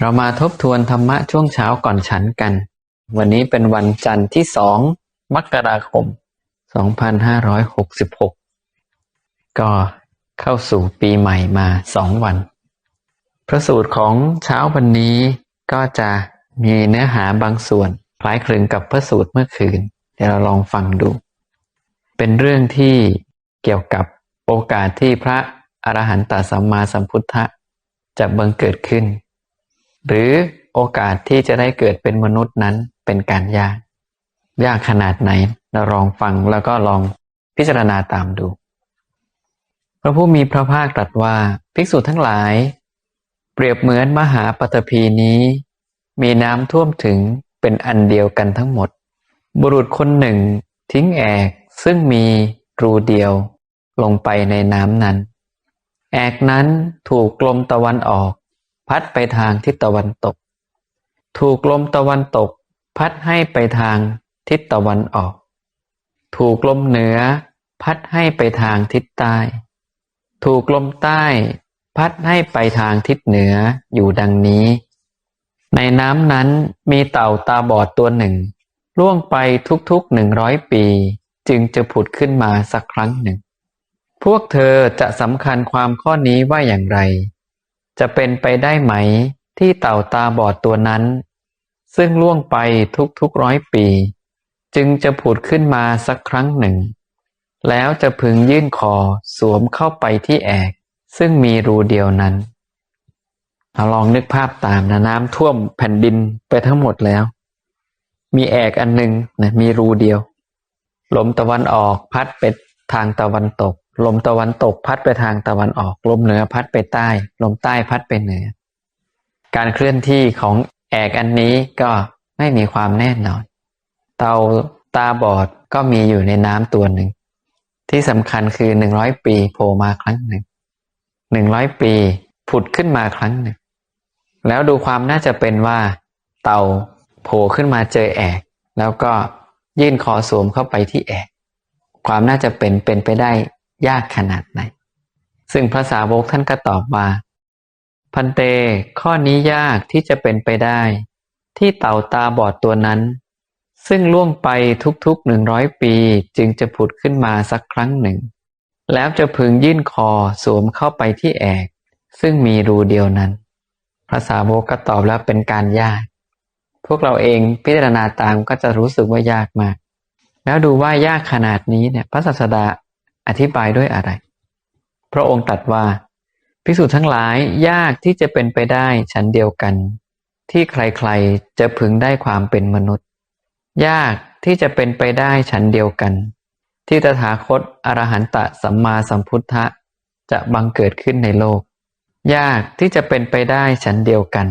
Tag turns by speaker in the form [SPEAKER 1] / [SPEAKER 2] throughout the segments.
[SPEAKER 1] เรามาทบทวนธรรมะช่วงเช้าก่อนฉันกัน วันนี้เป็นวันจันทร์ที่สองมกราคม 2566 ก็เข้าสู่ปีใหม่มาสองวัน พระสูตรของเช้าวันนี้ก็จะมีเนื้อหาบางส่วนคล้ายคลึงกับพระสูตรเมื่อคืน เดี๋ยวเราลองฟังดู เป็นเรื่องที่เกี่ยวกับโอกาสที่พระอรหันตสัมมาสัมพุทธะจะบังเกิดขึ้น หรือโอกาสที่จะได้เกิดเป็นมนุษย์นั้นเป็นการยาก ยากขนาดไหนเราลองฟังแล้วก็ลองพิจารณาตามดู พระผู้มีพระภาคตรัสว่าภิกษุทั้งหลาย เปรียบเหมือนมหาปฐพีนี้ มีน้ำท่วมถึงเป็นอันเดียวกันทั้งหมด บุรุษคนหนึ่งทิ้งแอกซึ่งมีรูเดียวลงไปในน้ำนั้น แอกนั้นถูกลมตะวันออก พัดไปทางทิศตะวันตก ถูกลมตะวันตก พัดให้ไปทางทิศตะวันออก ถูกลมเหนือ พัดให้ไปทางทิศใต้ ถูกลมใต้ พัดให้ไปทางทิศเหนืออยู่ดังนี้ ในน้ำนั้นมีเต่าตาบอดตัวหนึ่ง ล่วงไปทุกๆหนึ่งร้อยปี จึงจะผุดขึ้นมาสักครั้งหนึ่ง พวกเธอจะสำคัญความข้อนี้ว่าอย่างไร จะเป็นไปได้ไหมที่เต่าตาบอดตัวนั้น ซึ่งล่วงไปทุกๆร้อยปี จึงจะผุดขึ้นมาสักครั้งหนึ่ง แล้วจะพึงยื่นคอสวมเข้าไปที่แอก ซึ่งมีรูเดียวนั้นเราลองนึกภาพตามนะน้ำท่วมแผ่นดินไปทั้งหมดแล้ว มีแอกอันหนึ่งนะมีรูเดียว ลมตะวันออกพัดไปทางตะวันตก ลมตะวันตกพัดไปทางตะวันออก ลมเหนือพัดไปใต้ ลมใต้พัดไปเหนือ การเคลื่อนที่ของแอกอันนี้ก็ไม่มีความแน่นอน เตาตาบอดก็มีอยู่ในน้ำตัวหนึ่ง ที่สำคัญคือหนึ่งร้อยปีโผล่มาครั้งหนึ่งหนึ่งร้อยปีผุดขึ้นมาครั้งหนึ่ง แล้วดูความน่าจะเป็นว่า เต่าโผล่ขึ้นมาเจอแอก แล้วก็ยื่นคอสวมเข้าไปที่แอก ความน่าจะเป็นเป็นไปได้ ยากขนาดไหน ซึ่งพระสาวกท่านก็ตอบว่า พันเต ข้อนี้ยากที่จะเป็นไปได้ ที่เต่าตาบอดตัวนั้น ซึ่งล่วงไปทุกๆหนึ่งร้อยปีจึงจะผุดขึ้นมาสักครั้งหนึ่ง แล้วจะพึงยื่นคอสวมเข้าไปที่แอก ซึ่งมีรูเดียวนั้นพระสาวกก็ตอบแล้วเป็นการยาก พวกเราเองพิจารณาตามก็จะรู้สึกว่ายากมาก แล้วดูว่ายากขนาดนี้เนี่ย พระศาสดา อธิบายด้วยอะไร พระองค์ตรัสว่าภิกษุทั้งหลายยากที่จะเป็นไปได้ฉันเดียวกัน ที่ใครๆจะพึงได้ความเป็นมนุษย์ ยากที่จะเป็นไปได้ฉันเดียวกัน ที่ตถาคตอรหันตะสัมมาสัมพุทธะจะบังเกิดขึ้นในโลก ยากที่จะเป็นไปได้ฉันเดียวกัน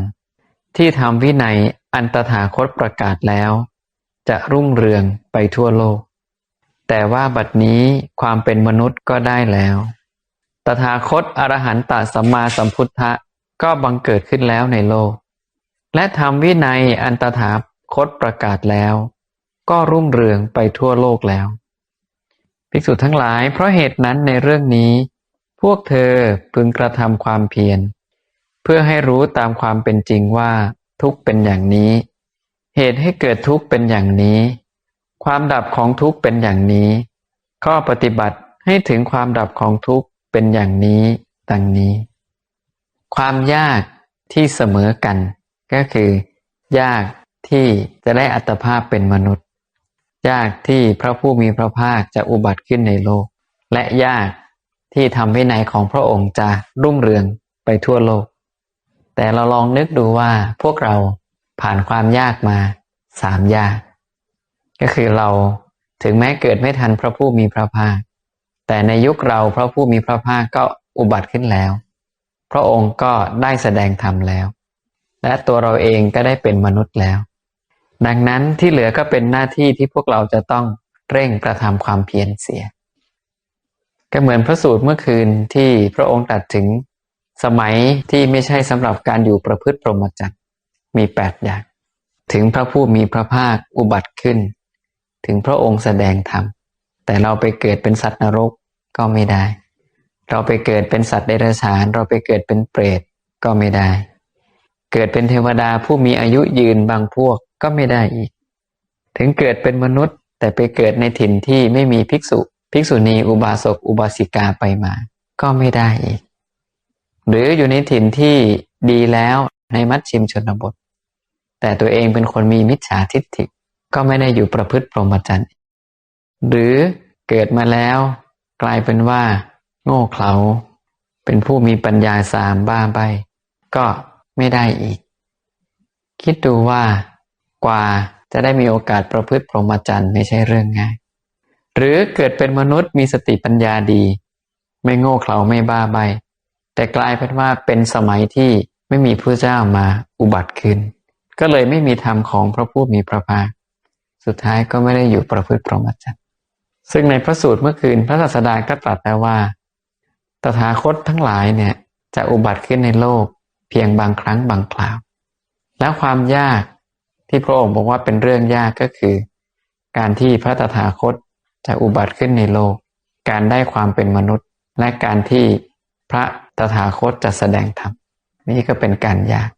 [SPEAKER 1] ที่ทำวินัยอันตถาคตประกาศแล้ว จะรุ่งเรืองไปทั่วโลก แต่ว่าบัดนี้ความเป็นมนุษย์ก็ได้แล้ว ตถาคตอรหันตสัมมาสัมพุทธะก็บังเกิดขึ้นแล้วในโลก และทำวินัยอันตถาคตประกาศแล้ว ก็รุ่งเรืองไปทั่วโลกแล้ว ภิกษุทั้งหลายเพราะเหตุนั้นในเรื่องนี้ พวกเธอพึงกระทำความเพียร เพื่อให้รู้ตามความเป็นจริงว่า ทุกข์เป็นอย่างนี้ เหตุให้เกิดทุกข์เป็นอย่างนี้ ความดับของทุกข์เป็นอย่างนี้ ข้อปฏิบัติให้ถึงความดับของทุกข์เป็นอย่างนี้ดังนี้ ความยากที่เสมอกัน ก็คือ ยากที่จะได้อัตภาพเป็นมนุษย์ ยากที่พระผู้มีพระภาคจะอุบัติขึ้นในโลก และยากที่ทำวินัยของพระองค์จะรุ่งเรืองไปทั่วโลก แต่เราลองนึกดูว่าพวกเราผ่านความยากมาสามยาก ก็คือเราถึงแม้เกิดไม่ทันพระผู้มีพระภาค แต่ในยุคเราพระผู้มีพระภาคก็อุบัติขึ้นแล้ว พระองค์ก็ได้แสดงธรรมแล้ว และตัวเราเองก็ได้เป็นมนุษย์แล้ว ดังนั้นที่เหลือก็เป็นหน้าที่ที่พวกเราจะต้องเร่งกระทำความเพียรเสีย ก็เหมือนพระสูตรเมื่อคืนที่พระองค์ตรัสถึงสมัยที่ไม่ใช่สำหรับการอยู่ประพฤติพรมจรรมีแปดอย่าง ถึงพระผู้มีพระภาคอุบัติขึ้น ถึงพระองค์แสดงธรรม แต่เราไปเกิดเป็นสัตว์นรกก็ไม่ได้ เราไปเกิดเป็นสัตว์เดรัจฉาน เราไปเกิดเป็นเปรตก็ไม่ได้ เกิดเป็นเทวดาผู้มีอายุยืนบางพวกก็ไม่ได้อีก ถึงเกิดเป็นมนุษย์ แต่ไปเกิดในถิ่นที่ไม่มีภิกษุ ภิกษุณีอุบาสกอุบาสิกาไปมา ก็ไม่ได้อีก หรืออยู่ในถิ่นที่ดีแล้วในมัชชิมชนบท แต่ตัวเองเป็นคนมีมิจฉาทิฏฐิ ก็ไม่ได้อยู่ประพฤติพรหมจรรย์หรือเกิดมาแล้ว กลายเป็นว่า โง่เขลาเป็นผู้มีปัญญาสามบ้าใบก็ไม่ได้อีก คิดดูว่ากว่าจะได้มีโอกาสประพฤติพรหมจรรย์ไม่ใช่เรื่องง่าย หรือเกิดเป็นมนุษย์มีสติปัญญาดี ไม่โง่เขลาไม่บ้าใบแต่กลายเป็นว่าเป็นสมัยที่ไม่มีพระเจ้ามาอุบัติขึ้น ก็เลยไม่มีธรรมของพระผู้มีพระภาค สุดท้ายก็ไม่ได้อยู่ประพฤติพรหมจรรย์ซึ่งในพระสูตรเมื่อคืนพระศาสดาก็ตรัสแล้วว่า ตถาคตทั้งหลายเนี่ยจะอุบัติขึ้นในโลกเพียงบางครั้งบางคราว แล้วความยากที่พระองค์บอกว่าเป็นเรื่องยากก็คือ การที่พระตถาคตจะอุบัติขึ้นในโลก การได้ความเป็นมนุษย์ และการที่พระตถาคตจะแสดงธรรมนี่ก็เป็นการยาก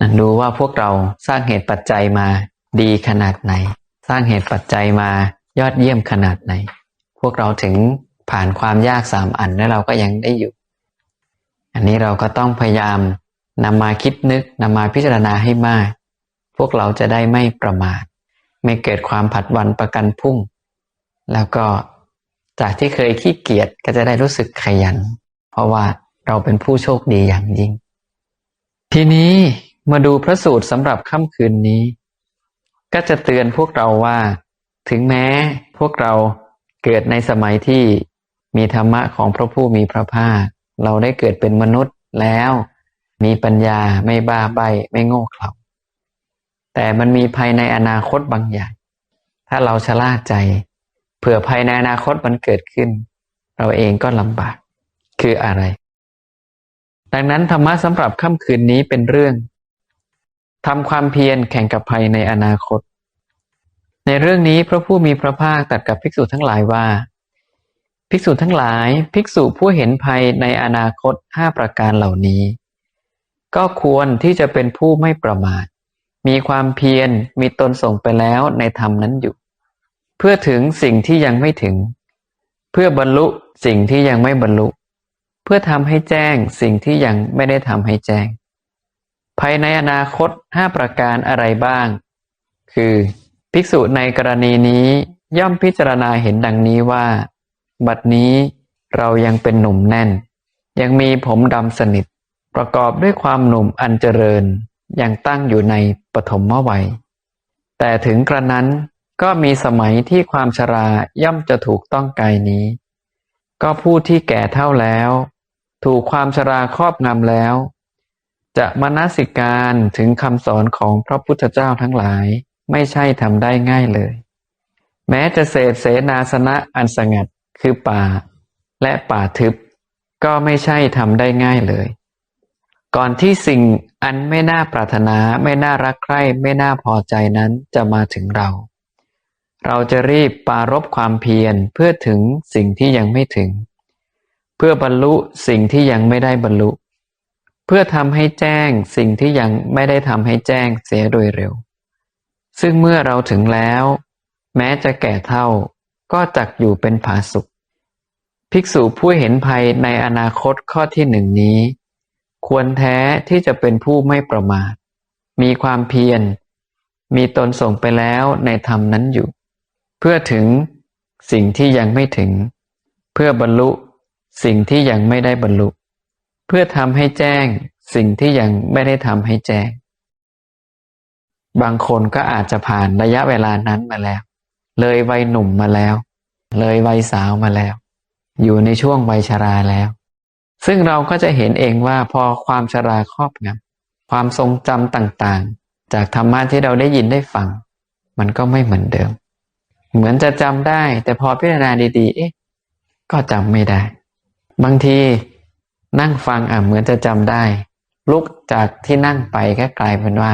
[SPEAKER 1] นั่นดูว่าพวกเราสร้างเหตุปัจจัยมา ดีขนาดไหน สร้างเหตุปัจจัยมายอดเยี่ยมขนาดไหน พวกเราถึงผ่านความยากสามอันแล้วเราก็ยังได้อยู่ อันนี้เราก็ต้องพยายามนำมาคิดนึกนำมาพิจารณาให้มาก พวกเราจะได้ไม่ประมาทไม่เกิดความผัดวันประกันพุ่ง แล้วก็จากที่เคยขี้เกียจก็จะได้รู้สึกขยัน เพราะว่าเราเป็นผู้โชคดีอย่างยิ่ง ทีนี้มาดูพระสูตรสำหรับค่ำคืนนี้ ก็จะเตือนพวกเราว่า ถึงแม้พวกเราเกิดในสมัยที่มีธรรมะของพระผู้มีพระภาค เราได้เกิดเป็นมนุษย์แล้ว มีปัญญาไม่บ้าใบไม่โง่เขลาแต่มันมีภายในอนาคตบางอย่าง ถ้าเราชะล่าใจ เผื่อภายในอนาคตมันเกิดขึ้น เราเองก็ลำบาก คืออะไร ดังนั้นธรรมะสำหรับค่ำคืนนี้เป็นเรื่อง ทำความเพียรแข่งกับภัยในอนาคต ในเรื่องนี้พระผู้มีพระภาคตรัสกับภิกษุทั้งหลายว่า ภิกษุทั้งหลาย ภิกษุผู้เห็นภัยในอนาคตห้าประการเหล่านี้ ก็ควรที่จะเป็นผู้ไม่ประมาท มีความเพียรมีตนส่งไปแล้วในธรรมนั้นอยู่ เพื่อถึงสิ่งที่ยังไม่ถึง เพื่อบรรลุสิ่งที่ยังไม่บรรลุ เพื่อทำให้แจ้งสิ่งที่ยังไม่ได้ทำให้แจ้ง ภายในอนาคตห้าประการอะไรบ้าง คือ ภิกษุในกรณีนี้ย่อมพิจารณาเห็นดังนี้ว่า บัดนี้เรายังเป็นหนุ่มแน่น ยังมีผมดำสนิท ประกอบด้วยความหนุ่มอันเจริญ ยังตั้งอยู่ในปฐมวัย แต่ถึงกระนั้นก็มีสมัยที่ความชราย่อมจะถูกต้องกายนี้ ก็ผู้ที่แก่เท่าแล้ว ถูกความชราครอบงำแล้ว จะมนสิการถึงคำสอนของพระพุทธเจ้าทั้งหลาย ไม่ใช่ทำได้ง่ายเลย แม้จะเสพเสนาสนะอันสงัดคือป่า และป่าทึบ ก็ไม่ใช่ทำได้ง่ายเลย ก่อนที่สิ่งอันไม่น่าปรารถนาไม่น่ารักใคร่ไม่น่าพอใจนั้นจะมาถึงเรา เราจะรีบปารบความเพียรเพื่อถึงสิ่งที่ยังไม่ถึง เพื่อบรรลุสิ่งที่ยังไม่ได้บรรลุเพื่อทำให้แจ้งสิ่งที่ยังไม่ได้ทำให้แจ้งเสียโดยเร็ว ซึ่งเมื่อเราถึงแล้ว แม้จะแก่เท่าก็จักอยู่เป็นผาสุข ภิกษุผู้เห็นภัยในอนาคตข้อที่หนึ่งนี้ ควรแท้ที่จะเป็นผู้ไม่ประมาท มีความเพียร มีตนส่งไปแล้วในธรรมนั้นอยู่ เพื่อถึงสิ่งที่ยังไม่ถึง เพื่อบรรลุสิ่งที่ยังไม่ได้บรรลุ เพื่อทำให้แจ้งสิ่งที่ยังไม่ได้ทำให้แจ้ง บางคนก็อาจจะผ่านระยะเวลานั้นมาแล้ว เลยวัยหนุ่มมาแล้ว เลยวัยสาวมาแล้ว อยู่ในช่วงวัยชราแล้ว ซึ่งเราก็จะเห็นเองว่าพอความชราครอบงำความทรงจำต่างๆ จากธรรมะที่เราได้ยินได้ฟัง มันก็ไม่เหมือนเดิม เหมือนจะจำได้ แต่พอพิจารณาดีๆ เอ๊ะ ก็จำไม่ได้ บางที นั่งฟังอะเหมือนจะจำได้ ลุกจากที่นั่งไปก็กลายเป็นว่า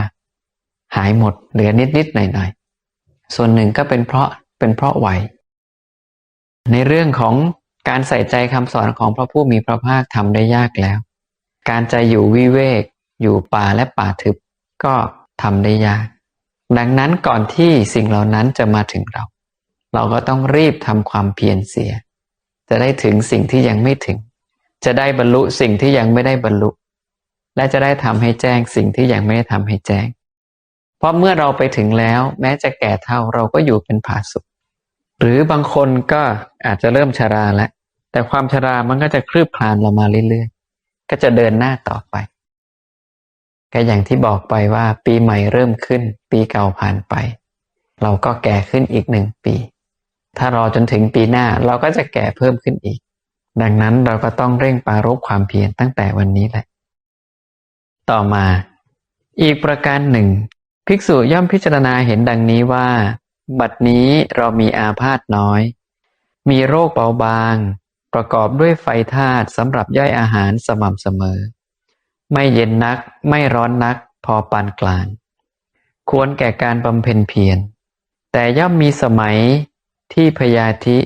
[SPEAKER 1] หายหมดเหลือนิดๆหน่อยๆส่วนหนึ่งก็เป็นเพราะเป็นเพราะไหว ในเรื่องของการใส่ใจคำสอนของพระผู้มีพระภาคทำได้ยากแล้ว การจะอยู่วิเวก อยู่ป่าและป่าทึบก็ทำได้ยาก ดังนั้นก่อนที่สิ่งเหล่านั้นจะมาถึงเรา เราก็ต้องรีบทำความเพียรเสีย จะได้ถึงสิ่งที่ยังไม่ถึง จะได้บรรลุสิ่งที่ยังไม่ได้บรรลุ และจะได้ทำให้แจ้งสิ่งที่ยังไม่ได้ทำให้แจ้ง เพราะเมื่อเราไปถึงแล้ว แม้จะแก่เท่าเราก็อยู่เป็นผาสุกหรือบางคนก็อาจจะเริ่มชราแล้ว แต่ความชรามันก็จะคลืบคลานเรามาเรื่อยๆ ก็จะเดินหน้าต่อไปก็อย่างที่บอกไปว่าปีใหม่เริ่มขึ้น ปีเก่าผ่านไป เราก็แก่ขึ้นอีกหนึ่งปี ถ้ารอจนถึงปีหน้าเราก็จะแก่เพิ่มขึ้นอีก ดังนั้นเราก็ต้องเร่งปรารบความเพียรตั้งแต่วันนี้แหละ ต่อมา อีกประการหนึ่ง ภิกษุย่อมพิจารณาเห็นดังนี้ว่า บัดนี้เรามีอาพาธน้อย มีโรคเบาบาง ประกอบด้วยไฟธาตุสำหรับย่อยอาหารสม่ำเสมอ ไม่เย็นนัก ไม่ร้อนนัก พอปานกลาง ควรแก่การบำเพ็ญเพียรแต่ย่อมมีสมัยที่พยาธิ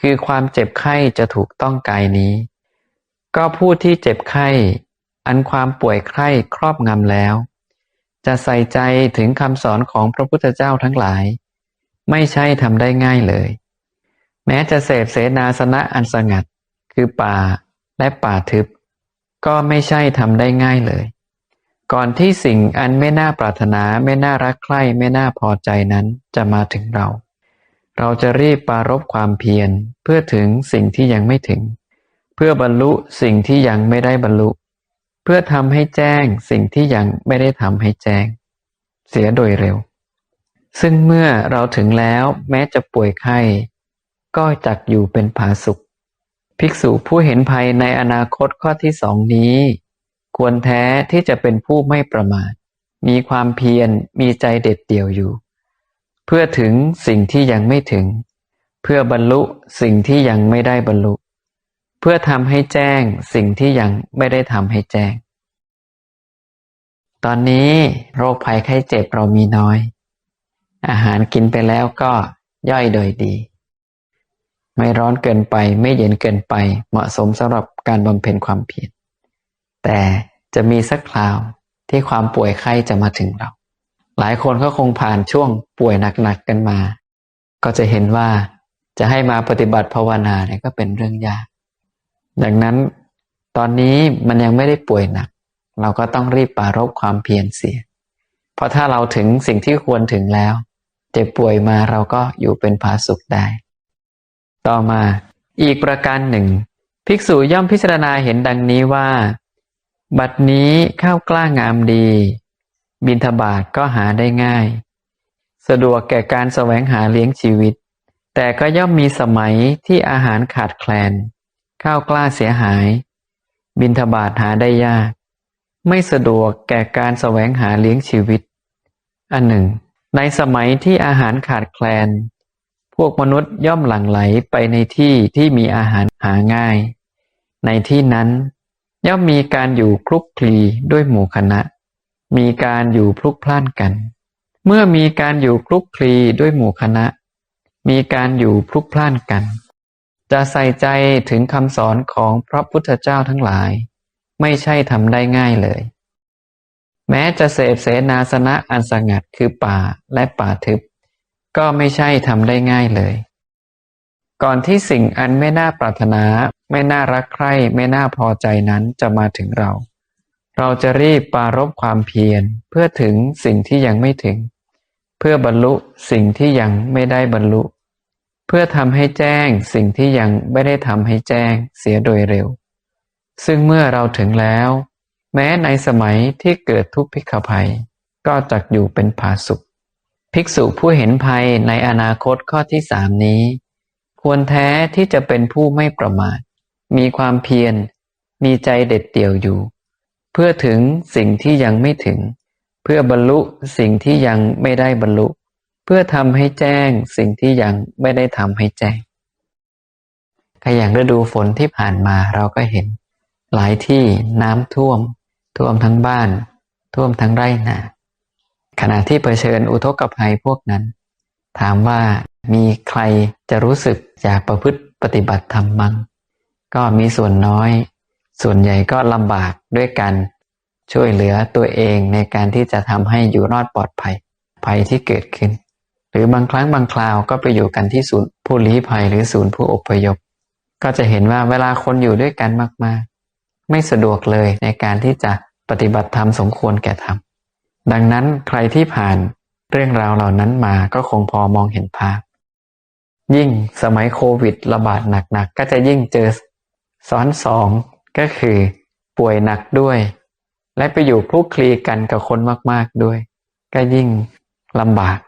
[SPEAKER 1] คือความเจ็บไข้จะถูกต้องกายนี้ ก็ผู้ที่เจ็บไข้ อันความป่วยไข้ครอบงำแล้ว จะใส่ใจถึงคำสอนของพระพุทธเจ้าทั้งหลาย ไม่ใช่ทำได้ง่ายเลย แม้จะเสพเสนาสนะอันสงัด คือป่าและป่าทึบ ก็ไม่ใช่ทำได้ง่ายเลย ก่อนที่สิ่งอันไม่น่าปรารถนาไม่น่ารักใคร่ไม่น่าพอใจนั้นจะมาถึงเรา เราจะรีบปรารบความเพียรเพื่อถึงสิ่งที่ยังไม่ถึง เพื่อบรรลุสิ่งที่ยังไม่ได้บรรลุ เพื่อทำให้แจ้งสิ่งที่ยังไม่ได้ทำให้แจ้ง เสียโดยเร็ว ซึ่งเมื่อเราถึงแล้วแม้จะป่วยไข้ ก็จักอยู่เป็นผาสุข ภิกษุผู้เห็นภัยในอนาคตข้อที่สองนี้ ควรแท้ที่จะเป็นผู้ไม่ประมาท มีความเพียรมีใจเด็ดเดี่ยวอยู่ เพื่อถึงสิ่งที่ยังไม่ถึง เพื่อบรรลุสิ่งที่ยังไม่ได้บรรลุ เพื่อทำให้แจ้งสิ่งที่ยังไม่ได้ทำให้แจ้ง ตอนนี้โรคภัยไข้เจ็บเรามีน้อย อาหารกินไปแล้วก็ย่อยโดยดี ไม่ร้อนเกินไปไม่เย็นเกินไปเหมาะสมสำหรับการบำเพ็ญความเพียรแต่จะมีสักคราวที่ความป่วยไข้จะมาถึงเรา หลายคนก็คงผ่านช่วงป่วยหนักๆกันมา ก็จะเห็นว่าจะให้มาปฏิบัติภาวนาเนี่ยก็เป็นเรื่องยาก ดังนั้นตอนนี้มันยังไม่ได้ป่วยหนัก เราก็ต้องรีบปรารบความเพียรเสีย เพราะถ้าเราถึงสิ่งที่ควรถึงแล้ว เจ็บป่วยมาเราก็อยู่เป็นผาสุขได้ ต่อมาอีกประการหนึ่ง ภิกษุย่อมพิจารณาเห็นดังนี้ว่า บัดนี้ข้าวกล้างามดี บินทบาทก็หาได้ง่าย สะดวกแก่การแสวงหาเลี้ยงชีวิต แต่ก็ย่อมมีสมัยที่อาหารขาดแคลน ข้าวกล้าเสียหาย บินทบาทหาได้ยาก ไม่สะดวกแก่การแสวงหาเลี้ยงชีวิต อันหนึ่ง ในสมัยที่อาหารขาดแคลน พวกมนุษย์ย่อมหลั่งไหลไปในที่ที่มีอาหารหาง่าย ในที่นั้นย่อมมีการอยู่คลุกคลีด้วยหมู่คณะ มีการอยู่พลุกพล่านกัน เมื่อมีการอยู่คลุกคลีด้วยหมู่คณะ มีการอยู่พลุกพล่านกัน จะใส่ใจถึงคำสอนของพระพุทธเจ้าทั้งหลาย ไม่ใช่ทำได้ง่ายเลย แม้จะเสพเสนาสนะอันสงัดคือป่าและป่าทึบ ก็ไม่ใช่ทำได้ง่ายเลย ก่อนที่สิ่งอันไม่น่าปรารถนา ไม่น่ารักใคร่ ไม่น่าพอใจนั้นจะมาถึงเรา เราจะรีบปรารบความเพียรเพื่อถึงสิ่งที่ยังไม่ถึง เพื่อบรรลุสิ่งที่ยังไม่ได้บรรลุ เพื่อทำให้แจ้งสิ่งที่ยังไม่ได้ทำให้แจ้งเสียโดยเร็ว ซึ่งเมื่อเราถึงแล้ว แม้ในสมัยที่เกิดทุกพิกภัย ก็จักอยู่เป็นผาสุข ภิกษุผู้เห็นภัยในอนาคตข้อที่สามนี้ ควรแท้ที่จะเป็นผู้ไม่ประมาท มีความเพียรมีใจเด็ดเดี่ยวอยู่ เพื่อถึงสิ่งที่ยังไม่ถึง เพื่อบรรลุสิ่งที่ยังไม่ได้บรรลุ เพื่อทำให้แจ้งสิ่งที่ยังไม่ได้ทำให้แจ้งก็อย่างฤดูฝนที่ผ่านมาเราก็เห็น หลายที่น้ำท่วม ท่วมทั้งบ้าน ท่วมทั้งไร่นาขณะที่เผชิญอุทกภัยพวกนั้น ถามว่ามีใครจะรู้สึกอยากประพฤติปฏิบัติธรรมมั้งก็มีส่วนน้อย ส่วนใหญ่ก็ลำบากด้วยกันช่วยเหลือตัวเองในการที่จะทำให้อยู่รอดปลอดภัย ภัยที่เกิดขึ้น หรือบางครั้งบางคราวก็ไปอยู่กันที่ศูนย์ผู้ลี้ภัยหรือศูนย์ผู้อพยพ ก็จะเห็นว่าเวลาคนอยู่ด้วยกันมากๆ ไม่สะดวกเลยในการที่จะปฏิบัติธรรมสมควรแก่ธรรมดังนั้นใครที่ผ่านเรื่องราวเหล่านั้นมาก็คงพอมองเห็นภาพ ยิ่งสมัยโควิดระบาดหนักๆก็จะยิ่งเจอซ้อนสอง ก็คือป่วยหนักด้วย และไปอยู่คลุกคลีกันกับคนมาก ๆด้วย ก็ยิ่งลำบาก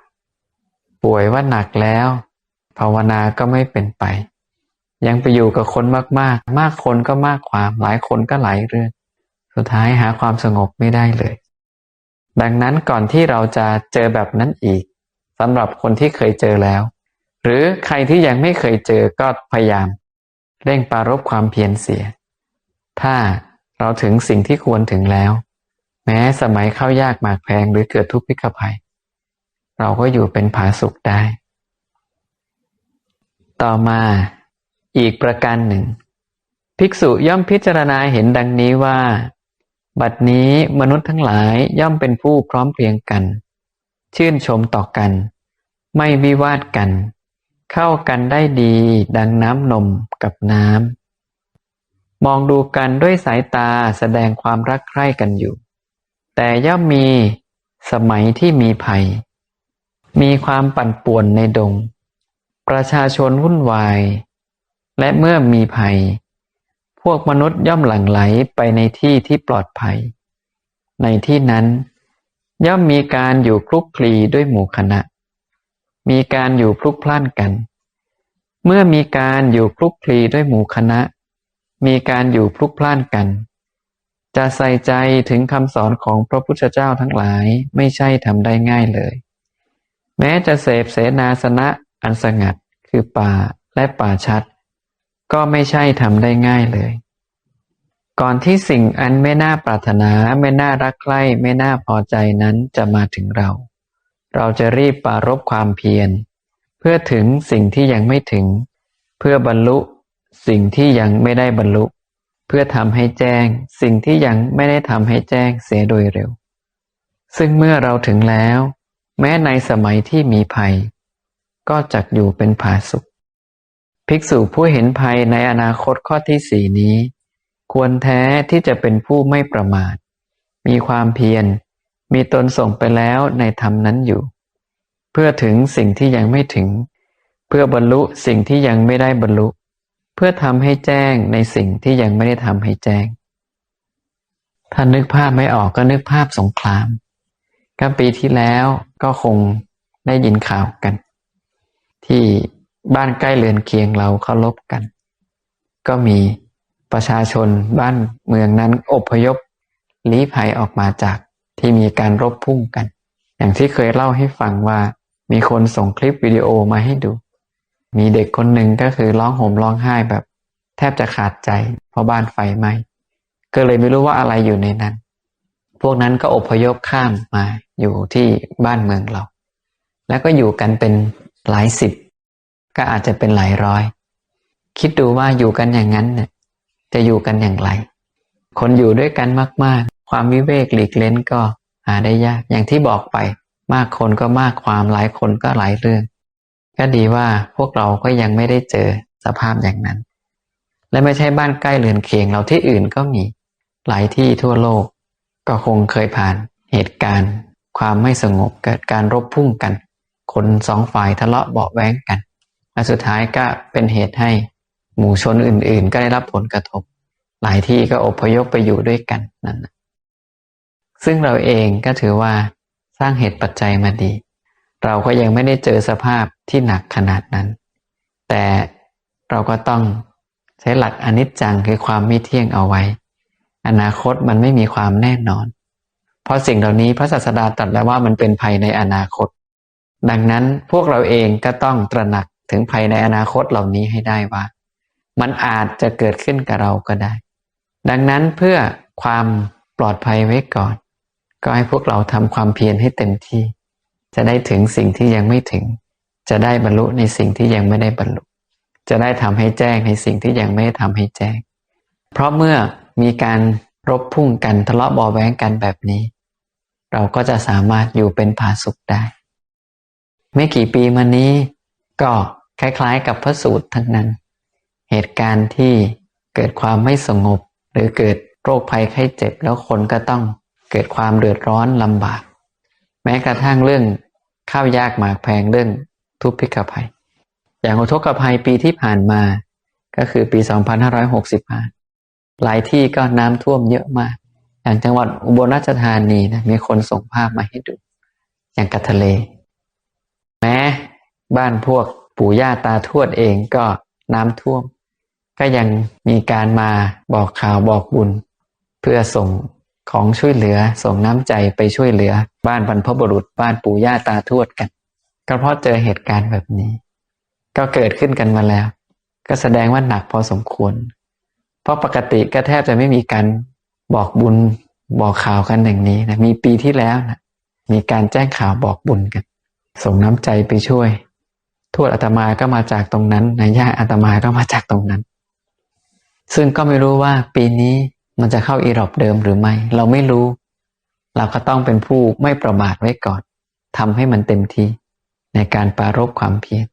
[SPEAKER 1] ป่วยว่าหนักแล้ว ภาวนาก็ไม่เป็นไป ยังไปอยู่กับคนมากๆมากคนก็มากความ หลายคนก็หลายเรื่อง สุดท้ายหาความสงบไม่ได้เลย ดังนั้นก่อนที่เราจะเจอแบบนั้นอีกสำหรับคนที่เคยเจอแล้ว หรือใครที่ยังไม่เคยเจอก็พยายาม เร่งปรารบความเพียรเสีย ถ้าเราถึงสิ่งที่ควรถึงแล้ว แม้สมัยเข้ายากหมากแพงหรือเกิดทุกข์พิกภัย เราก็อยู่เป็นผาสุขได้ ต่อมาอีกประการหนึ่ง ภิกษุย่อมพิจารณาเห็นดังนี้ว่า บัดนี้มนุษย์ทั้งหลายย่อมเป็นผู้พร้อมเพรียงกัน ชื่นชมต่อกัน ไม่วิวาทกัน เข้ากันได้ดีดังน้ำนมกับน้ำ มองดูกันด้วยสายตาแสดงความรักใคร่กันอยู่ แต่ย่อมมีสมัยที่มีภัย มีความปั่นป่วนในดง ประชาชนวุ่นวาย และเมื่อมีภัย พวกมนุษย์ย่อมหลั่งไหลไปในที่ที่ปลอดภัย ในที่นั้น ย่อมมีการอยู่คลุกคลีด้วยหมู่คณะ มีการอยู่พลุกพล่านกัน เมื่อมีการอยู่คลุกคลีด้วยหมู่คณะ มีการอยู่พลุกพล่านกัน จะใส่ใจถึงคำสอนของพระพุทธเจ้าทั้งหลายไม่ใช่ทำได้ง่ายเลย แม้จะเสพเสนาสนะอันสงัดคือป่าและป่าชัด ก็ไม่ใช่ทำได้ง่ายเลย ก่อนที่สิ่งอันไม่น่าปรารถนาไม่น่ารักใคร่ไม่น่าพอใจนั้นจะมาถึงเรา เราจะรีบปรารบความเพียร เพื่อถึงสิ่งที่ยังไม่ถึง เพื่อบรรลุ สิ่งที่ยังไม่ได้บรรลุ เพื่อทำให้แจ้ง สิ่งที่ยังไม่ได้ทำให้แจ้งเสียโดยเร็ว ซึ่งเมื่อเราถึงแล้ว แม้ในสมัยที่มีภัย ก็จักอยู่เป็นผาสุข ภิกษุผู้เห็นภัยในอนาคตข้อที่สี่นี้ ควรแท้ที่จะเป็นผู้ไม่ประมาท มีความเพียร มีตนส่งไปแล้วในธรรมนั้นอยู่ เพื่อถึงสิ่งที่ยังไม่ถึง เพื่อบรรลุสิ่งที่ยังไม่ได้บรรลุ เพื่อทำให้แจ้งในสิ่งที่ยังไม่ได้ทำให้แจ้ง ถ้านึกภาพไม่ออกก็นึกภาพสงคราม ก็ปีที่แล้วก็คงได้ยินข่าวกัน ที่บ้านใกล้เรือนเคียงเราเคารพกัน ก็มีประชาชนบ้านเมืองนั้นอพยพลี้ภัยออกมาจากที่มีการรบพุ่งกัน อย่างที่เคยเล่าให้ฟังว่ามีคนส่งคลิปวิดีโอมาให้ดู มีเด็กคนหนึ่งก็คือร้องห่มร้องไห้แบบ แทบจะขาดใจ เพราะบ้านไฟไหม้ก็เลยไม่รู้ว่าอะไรอยู่ในนั้น พวกนั้นก็อพยพข้ามมาอยู่ที่บ้านเมืองเรา แล้วก็อยู่กันเป็นหลายสิบ ก็อาจจะเป็นหลายร้อย คิดดูว่าอยู่กันอย่างนั้นเนี่ยจะอยู่กันอย่างไร คนอยู่ด้วยกันมาก ๆ ความวิเวกหลีกเล้นก็หาได้ยาก อย่างที่บอกไป มากคนก็มากความหลายคนก็หลายเรื่อง ก็ดีว่าพวกเราก็ยังไม่ได้เจอสภาพอย่างนั้น และไม่ใช่บ้านใกล้เรือนเคียงเราที่อื่นก็มีหลายที่ทั่วโลก ก็คงเคยผ่านเหตุการณ์ ความไม่สงบเกิดการรบพุ่งกัน คนสองฝ่ายทะเลาะเบาแว้งกันและสุดท้ายก็เป็นเหตุให้หมู่ชนอื่น ๆ ก็ได้รับผลกระทบ หลายที่ก็อพยพไปอยู่ด้วยกันนั่นซึ่งเราเองก็ถือว่าสร้างเหตุปัจจัยมาดี เราก็ยังไม่ได้เจอสภาพที่หนักขนาดนั้น แต่เราก็ต้องใช้หลักอนิจจังคือความไม่เที่ยงเอาไว้ อนาคตมันไม่มีความแน่นอน เพราะสิ่งเหล่านี้พระศาสดาตรัสแล้วว่ามันเป็นภัยในอนาคต ดังนั้นพวกเราเองก็ต้องตระหนักถึงภัยในอนาคตเหล่านี้ให้ได้ว่า มันอาจจะเกิดขึ้นกับเราก็ได้ ดังนั้นเพื่อความปลอดภัยไว้ก่อน ก็ให้พวกเราทำความเพียรให้เต็มที่ จะได้ถึงสิ่งที่ยังไม่ถึง จะได้บรรลุในสิ่งที่ยังไม่ได้บรรลุ จะได้ทำให้แจ้งในสิ่งที่ยังไม่ได้ทำให้แจ้ง เพราะเมื่อมีการรบพุ่งกันทะเลาะเบาแว้งกันแบบนี้ เราก็จะสามารถอยู่เป็นผาสุขได้ ไม่กี่ปีมานี้ ก็คล้ายๆ กับพระสูตรทั้งนั้น เหตุการณ์ที่เกิดความไม่สงบ หรือเกิดโรคภัยไข้เจ็บแล้วคนก็ต้องเกิดความเดือดร้อนลำบาก ม้กระทั่งเรื่องข้าวยากหมากแพงเรื่องทุพพิกภัย อย่างอุทกภัยปีที่ผ่านมา ก็คือปี 2565 หลายที่ก็น้ำท่วมเยอะมาก อย่างจังหวัดอุบลราชธานีนะมีคนส่งภาพมาให้ดู อย่างกัทะเล แม้บ้านพวกปู่ย่าตาทวดเองก็น้ำท่วม ก็ยังมีการมาบอกข่าวบอกบุญ เพื่อส่ง ของช่วยเหลือส่งน้ำใจไปช่วยเหลือ บ้านบรรพบุรุษบ้านปู่ย่าตาทวดกัน ก็เพราะเจอเหตุการณ์แบบนี้ ก็เกิดขึ้นกันมาแล้ว ก็แสดงว่าหนักพอสมควร เพราะปกติก็แทบจะไม่มีการบอกบุญบอกข่าวกันอย่างนี้นะมีปีที่แล้วนะมีการแจ้งข่าวบอกบุญกัน ส่งน้ำใจไปช่วย ทวดอาตมาก็มาจากตรงนั้นนายย่าอาตมาก็มาจากตรงนั้น ซึ่งก็ไม่รู้ว่าปีนี้ มันจะเข้าอีรอบเดิมหรือไม่ เราไม่รู้ เราก็ต้องเป็นผู้ไม่ประมาทไว้ก่อนทำให้มันเต็มที่ในการปรารบความเพียร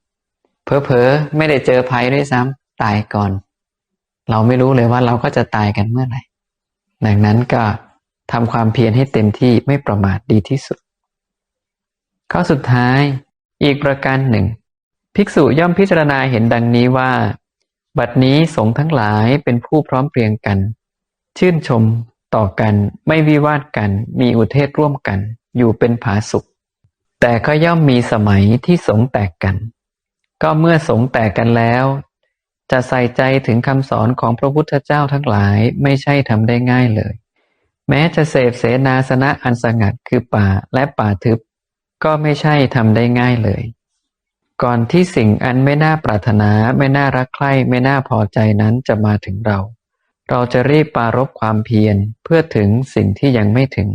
[SPEAKER 1] เพอๆไม่ได้เจอภัยด้วยซ้ำตายก่อน เราไม่รู้เลยว่าเราก็จะตายกันเมื่อไหร่ดังนั้นก็ทำความเพียรให้เต็มที่ไม่ประมาทดีที่สุด ข้อสุดท้ายอีกประการหนึ่ง ภิกษุย่อมพิจารณาเห็นดังนี้ว่า บัดนี้สงฆ์ทั้งหลายเป็นผู้พร้อมเพรียงกัน ชื่นชมต่อกันไม่วิวาทกันมีอุเทศร่วมกัน อยู่เป็นผาสุข แต่ก็ย่อมมีสมัยที่สงแตกกัน ก็เมื่อสงแตกกันแล้ว จะใส่ใจถึงคำสอนของพระพุทธเจ้าทั้งหลายไม่ใช่ทำได้ง่ายเลย แม้จะเสพเสนาสนะอันสงัดคือป่าและป่าทึบ ก็ไม่ใช่ทำได้ง่ายเลย ก่อนที่สิ่งอันไม่น่าปรารถนาไม่น่ารักใคร่ไม่น่าพอใจนั้นจะมาถึงเรา เราจะรีบปรารบความเพียรเพื่อถึงสิ่งที่ยังไม่ถึง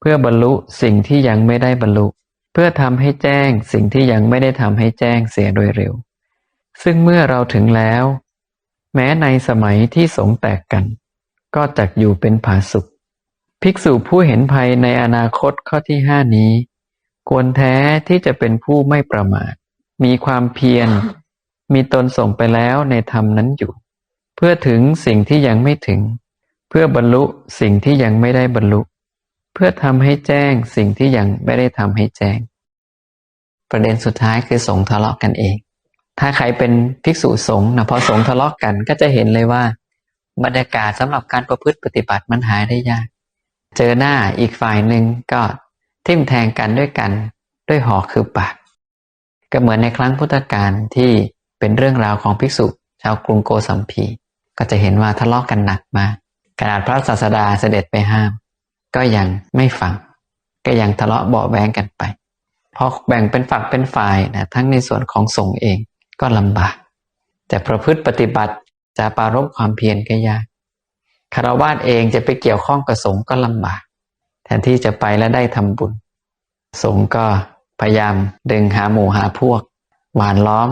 [SPEAKER 1] เพื่อบรรลุสิ่งที่ยังไม่ได้บรรลุ เพื่อทำให้แจ้งสิ่งที่ยังไม่ได้ทำให้แจ้งเสียโดยเร็ว ซึ่งเมื่อเราถึงแล้ว แม้ในสมัยที่สงแตกกัน ก็จักอยู่เป็นผาสุข ภิกษุผู้เห็นภัยในอนาคตข้อที่ห้านี้ ควรแท้ที่จะเป็นผู้ไม่ประมาทมีความเพียรมีตนส่งไปแล้วในธรรมนั้นอยู่ เพื่อถึงสิ่งที่ยังไม่ถึง เพื่อบรรลุสิ่งที่ยังไม่ได้บรรลุ เพื่อทำให้แจ้งสิ่งที่ยังไม่ได้ทำให้แจ้ง ประเด็นสุดท้ายคือสงทะเลาะกันเอง ถ้าใครเป็นภิกษุสงฆ์นะพอสงทะเลาะกันก็จะเห็นเลยว่า บรรยากาศสำหรับการประพฤติปฏิบัติมันหายได้ยาก เจอหน้าอีกฝ่ายหนึ่งก็ทิ่มแทงกันด้วยกันด้วยหอกคือปาก ก็เหมือนในครั้งพุทธกาลที่เป็นเรื่องราวของภิกษุ ชาวกรุงโกสัมพี ก็จะเห็นว่าทะเลาะกันหนักมากขนาดพระศาสดาเสด็จไปห้าม ก็ยังไม่ฟัง ก็ยังทะเลาะเบาแวงกันไปพอแบ่งเป็นฝักเป็นฝ่ายนะทั้งในส่วนของสงฆ์เองก็ลำบาก แต่ประพฤติปฏิบัติจะปรารบความเพียรก็ยากคารวาสเองจะไปเกี่ยวข้องกับสงฆ์ก็ลำบาก แทนที่จะไปแล้วได้ทำบุญ สงฆ์ก็พยายามดึงหาหมู่หาพวก หวานล้อม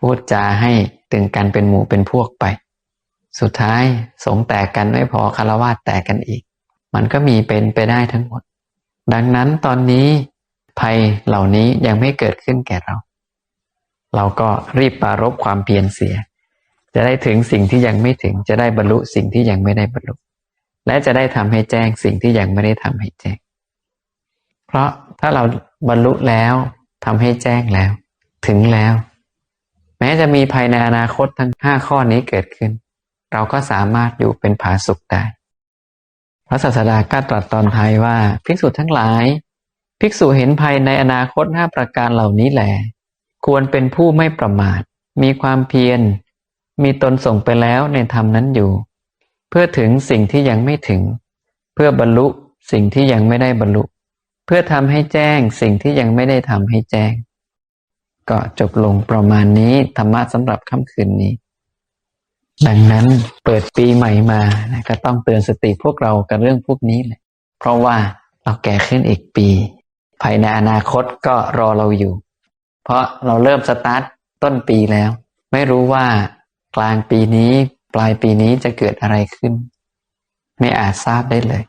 [SPEAKER 1] พูดจาให้ดึงกันเป็นหมู่เป็นพวกไป สุดท้ายสงแตกกันไม่พอคารวาสแตกกันอีก มันก็มีเป็นไปได้ทั้งหมด ดังนั้นตอนนี้ภัยเหล่านี้ยังไม่เกิดขึ้นแก่เรา เราก็รีบปรารบความเพียรเสีย จะได้ถึงสิ่งที่ยังไม่ถึงจะได้บรรลุสิ่งที่ยังไม่ได้บรรลุ และจะได้ทำให้แจ้งสิ่งที่ยังไม่ได้ทำให้แจ้ง เพราะถ้าเราบรรลุแล้วทำให้แจ้งแล้ว ถึงแล้ว แม้จะมีภัยในอนาคตทั้งห้าข้อนี้เกิดขึ้น เราก็สามารถอยู่เป็นผาสุขได้ พระศาสดาก็ตรัสตอนท้ายว่า ภิกษุทั้งหลาย ภิกษุเห็นภัยในอนาคตห้าประการเหล่านี้แหลควรเป็นผู้ไม่ประมาท มีความเพียร มีตนส่งไปแล้วในธรรมนั้นอยู่ เพื่อถึงสิ่งที่ยังไม่ถึง เพื่อบรรลุสิ่งที่ยังไม่ได้บรรลุ เพื่อทำให้แจ้งสิ่งที่ยังไม่ได้ทำให้แจ้ง ก็จบลงประมาณนี้ธรรมะสำหรับค่ำคืนนี้ ดังนั้นเปิดปีใหม่มานะก็ต้องเตือนสติพวกเรากับเรื่องพวกนี้แหละเพราะว่าเราแก่ขึ้นอีกปี ภายในอนาคตก็รอเราอยู่ เพราะเราเริ่มสตาร์ทต้นปีแล้ว ไม่รู้ว่ากลางปีนี้ปลายปีนี้จะเกิดอะไรขึ้น ไม่อาจทราบได้เลย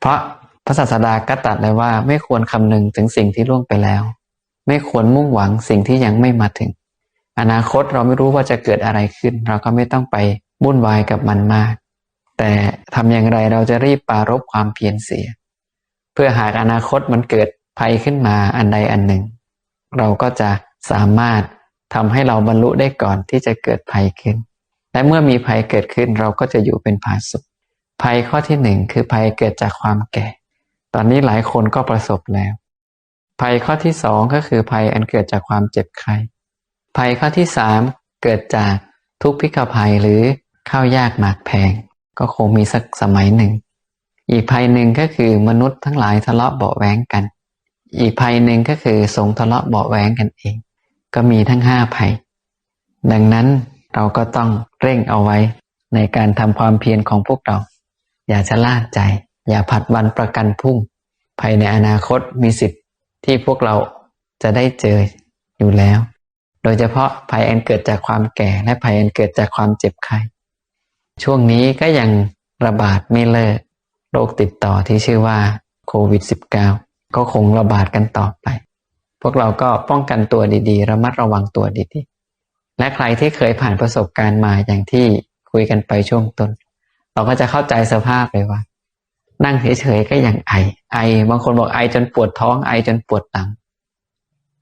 [SPEAKER 1] เพราะพระศาสดาก็ตรัสเลยว่า ไม่ควรคำนึงถึงสิ่งที่ล่วงไปแล้ว ไม่ควรมุ่งหวังสิ่งที่ยังไม่มาถึง อนาคตเราไม่รู้ว่าจะเกิดอะไรขึ้น เราก็ไม่ต้องไปวุ่นวายกับมันมาก แต่ทำอย่างไรเราจะรีบปรารบความเพียรเสีย เพื่อหากอนาคตมันเกิดภัยขึ้นมาอันใดอันหนึ่ง เราก็จะสามารถทำให้เราบรรลุได้ก่อนที่จะเกิดภัยขึ้น และเมื่อมีภัยเกิดขึ้นเราก็จะอยู่เป็นผาสุข ภัยข้อที่หนึ่งคือภัยเกิดจากความแก่ ตอนนี้หลายคนก็ประสบแล้ว ภัยข้อที่สองก็คือภัยอันเกิดจากความเจ็บไข้ ภัยข้อที่สามเกิดจากทุกพิกภัยหรือข้าวยากหมากแพง ก็คงมีสักสมัยหนึ่ง อีกภัยหนึ่งก็คือมนุษย์ทั้งหลายทะเลาะเบาะแว้งกัน อีกภัยหนึ่งก็คือสงทะเลาะเบาะแว้งกันเอง ก็มีทั้งห้าภัย ดังนั้นเราก็ต้องเร่งเอาไว้ในการทำความเพียรของพวกเรา อย่าชะล่าใจ อย่าผัดวันประกันพรุ่งภัยในอนาคตมีสิทธิ์ที่พวกเราจะได้เจออยู่แล้ว โดยเฉพาะภัยอันเกิดจากความแก่และภัยอันเกิดจากความเจ็บไข้ ช่วงนี้ก็ยังระบาดไม่เลิกโรคติดต่อที่ชื่อว่าโควิด -19 ก็คงระบาดกันต่อไป พวกเราก็ป้องกันตัวดีๆ ระมัดระวังตัวดีๆ และใครที่เคยผ่านประสบการณ์มาอย่างที่คุยกันไปช่วงต้น เราก็จะเข้าใจสภาพเลยว่า นั่งเฉยๆก็ยังไอ ไอบางคนบอกไอจนปวดท้องไอจนปวดหลัง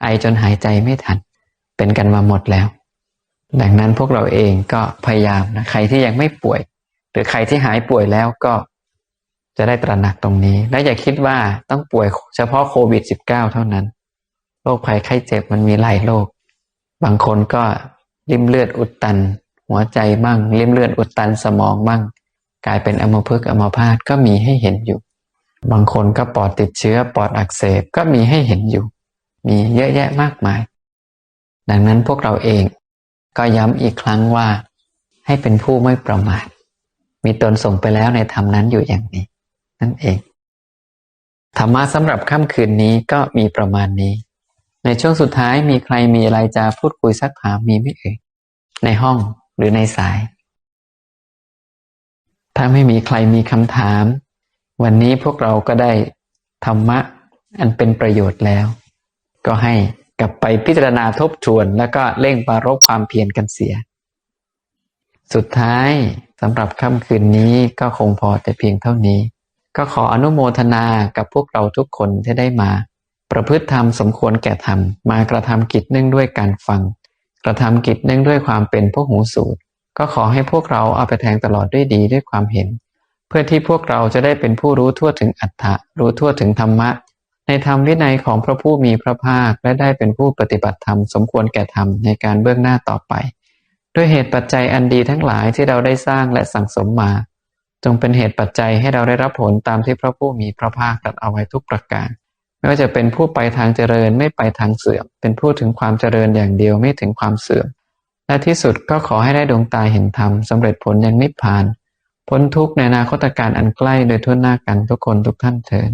[SPEAKER 1] ไอจนหายใจไม่ทัน เป็นกันมาหมดแล้ว ดังนั้นพวกเราเองก็พยายามนะใครที่ยังไม่ป่วย หรือใครที่หายป่วยแล้วก็จะได้ตระหนักตรงนี้ และอย่าคิดว่าต้องป่วยเฉพาะโควิด -19 เท่านั้น โรคภัยไข้เจ็บมันมีหลายโรค บางคนก็ริมเลือดอุดตัน หัวใจบ้างริมเลือดอุดตันสมองบ้างกลายเป็นอัมพฤกษ์อัมพาตก็มีให้เห็นอยู่ บางคนก็ปอดติดเชื้อปอดอักเสบก็มีให้เห็นอยู่ มีเยอะแยะมากมาย ดังนั้นพวกเราเองก็ย้ำอีกครั้งว่า ให้เป็นผู้ไม่ประมาท มีตนส่งไปแล้วในธรรมนั้นอยู่อย่างนี้ นั่นเอง ธรรมะสำหรับค่ำคืนนี้ก็มีประมาณนี้ ในช่วงสุดท้ายมีใครมีอะไรจะพูดคุยสักถามมีไหมเอ่ยในห้องหรือในสาย ถ้าไม่มีใครมีคำถาม วันนี้พวกเราก็ได้ธรรมะอันเป็นประโยชน์แล้ว ก็ให้ กลับไปพิจารณาทบทวนแล้วก็เร่งปรารบความเพียรกันเสีย สุดท้ายสำหรับค่ำคืนนี้ก็คงพอแต่เพียงเท่านี้ ก็ขออนุโมทนากับพวกเราทุกคนที่ได้มา ประพฤติธรรมสมควรแก่ธรรม มากระทำกิจเนื่องด้วยการฟัง กระทำกิจเนื่องด้วยความเป็นพวกหูสูตร ก็ขอให้พวกเราเอาไปแทงตลอดด้วยดีด้วยความเห็น เพื่อที่พวกเราจะได้เป็นผู้รู้ทั่วถึงอัตถะรู้ทั่วถึงธรรมะ ในธรรมวินัยของพระผู้มีพระภาคและได้เป็นผู้ปฏิบัติธรรมสมควรแก่ธรรมในการเบื้องหน้าต่อไป ด้วยเหตุปัจจัยอันดีทั้งหลายที่เราได้สร้างและสั่งสมมา จงเป็นเหตุปัจจัยให้เราได้รับผลตามที่พระผู้มีพระภาคตรัสเอาไว้ทุกประการ ไม่ว่าจะเป็นผู้ไปทางเจริญไม่ไปทางเสื่อม เป็นผู้ถึงความเจริญอย่างเดียวไม่ถึงความเสื่อม และที่สุดก็ขอให้ได้ดวงตาเห็นธรรมสำเร็จผลยังนิพพานพ้นทุกข์ในอนาคตการอันใกล้โดยทั่วหน้ากันทุกคนทุกท่านเถิด